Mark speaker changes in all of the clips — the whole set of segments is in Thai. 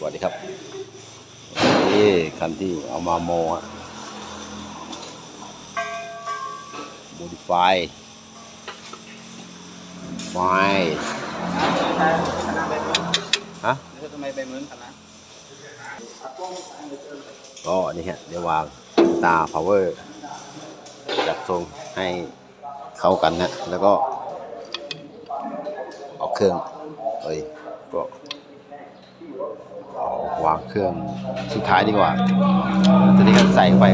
Speaker 1: สวัสดีครับนี่คันที่เอามาโมฮะ modify ไฟฮะ
Speaker 2: ทำไมไปเหมือนกันนะ
Speaker 1: ก็นี่ฮะเดี๋ยววางตา power จัดทรงให้เข้ากันนะแล้วก็เอาเครื่องเอ้ยก็ วางเครื่องสุดท้ายดีกว่าตอนนี้ก็ใส่ไป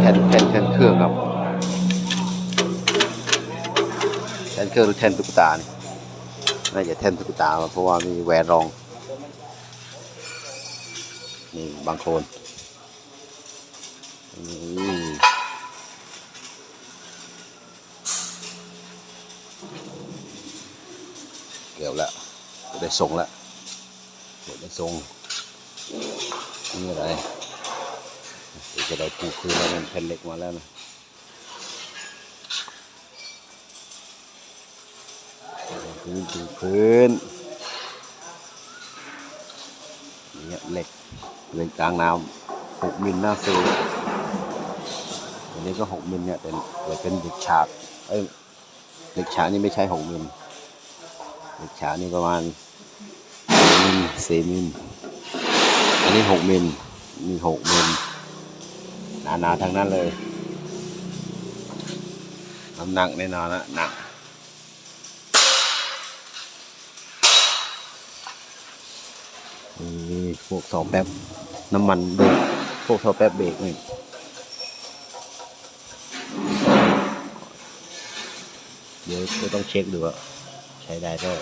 Speaker 1: แทนแทนแทนเครื่องครับแทนเครื่องหรือแทนตุ๊กตานี่น่าจะแทนตุ๊กตาเพราะว่ามีแหวนรองนี่บางโคลนนี่เกือบแล้วจะได้ทรงแล้ว เดี๋ยวได้ทรงนี่อะไรเดี๋ยวจะได้ปูคืนแล้วมันแผ่นเหล็กมาแล้วนะพื้นปูพื้นเนี่ยเหล็กเลนกลางน้ำหกมิลหน้าซูอันนี้ก็หกมิลเนี่ยเป็นเลยเป็นเด็กฉากเอ้ยเด็กฉากนี่ไม่ใช่หกมิลเด็กฉากนี่ประมาณ มิลสี่มิลอันนี้หกมิลมีหกมิลหนาๆทั้งนั้นเลยน้ำหนักแน่นอนนะหนักนี่พวกเสาแป๊บน้ำมันเบรกพวกเสาแป๊บเบรกนี่เดี๋ยวจะต้องเช็คดูว่าใช้ได้ก็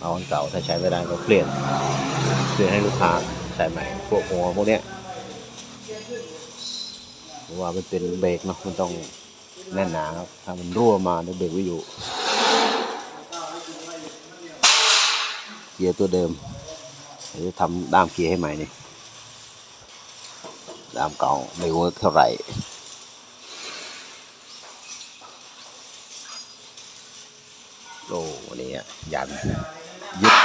Speaker 1: เอาอันเก่าถ้าใช้ไม่ได้ก็เปลี่ยน เปลี่ยนให้ลูกค้าใส่ใหม่ พวกหัวพวกเนี้ยเพราะว่ามันเป็นเบรกเนาะมันต้องแน่นหนาครับถ้ามันรั่วมาเนี่ยเบรกไม่อยู่ เกียร์ตัวเดิมเดี๋ยวจะทำด้ามเกียร์ให้ใหม่นี่ด้ามเก่าไม่เวิร์กเท่าไหร่โอ้วันนี้อะยัน ยึด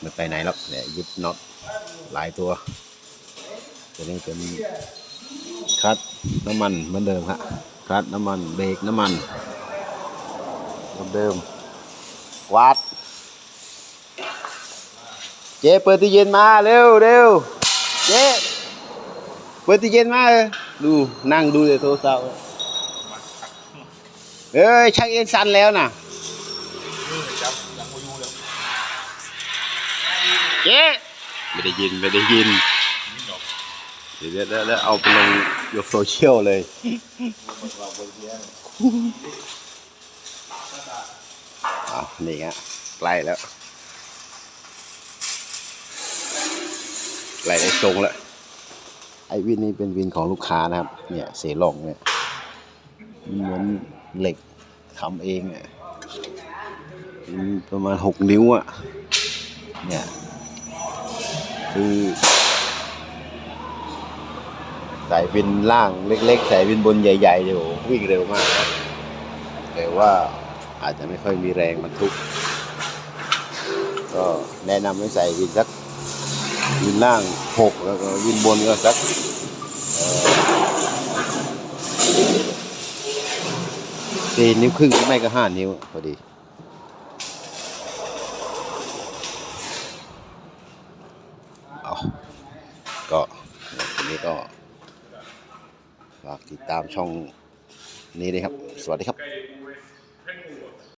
Speaker 1: ไม่ไปไหนหรอกเนี่ยยึดน็อตหลายตัวตัวนี้เป็นคลัดน้ำมันเหมือนเดิมฮะคลัดน้ำมันเบรกน้ำมันเหมือนเดิมวัดเจ๊เปิดตู้เย็นมาเร็วเร็วเจ๊เปิดตู้เย็นมาดูนั่งดูแต่โทรศัพท์เอ้ยชักเอ็นสันแล้วนะ เจ๊ไม่ได้ยินไม่ได้ยิน เดี๋ยวเดี๋ยวเดี๋ยวเอาไปลงยกโซเชียลเลยอะนี่ฮะใกล้แล้วไหลได้ทรงแล้วไอ้วินนี้เป็นวินของลูกค้านะครับ เนี่ยเสลองเนี่ยเหมือนเหล็กทำเองอะเป็นประมาณหกนิ้วอะเนี่ย คือสายวินล่างเล็ก ๆ สายวินบนใหญ่ๆเดี๋ยววิ่งเร็วมาก แต่ว่าอาจจะไม่ค่อยมีแรงบรรทุก ก็แนะนำให้ใส่วินสักวินล่างหกแล้วก็วินบนก็สักสี่นิ้วครึ่งไม่ก็ห้านิ้วพอดี เอา ก็ทีนี้ก็ฝากติดตามช่องนี้ด้วยครับ สวัสดีครับ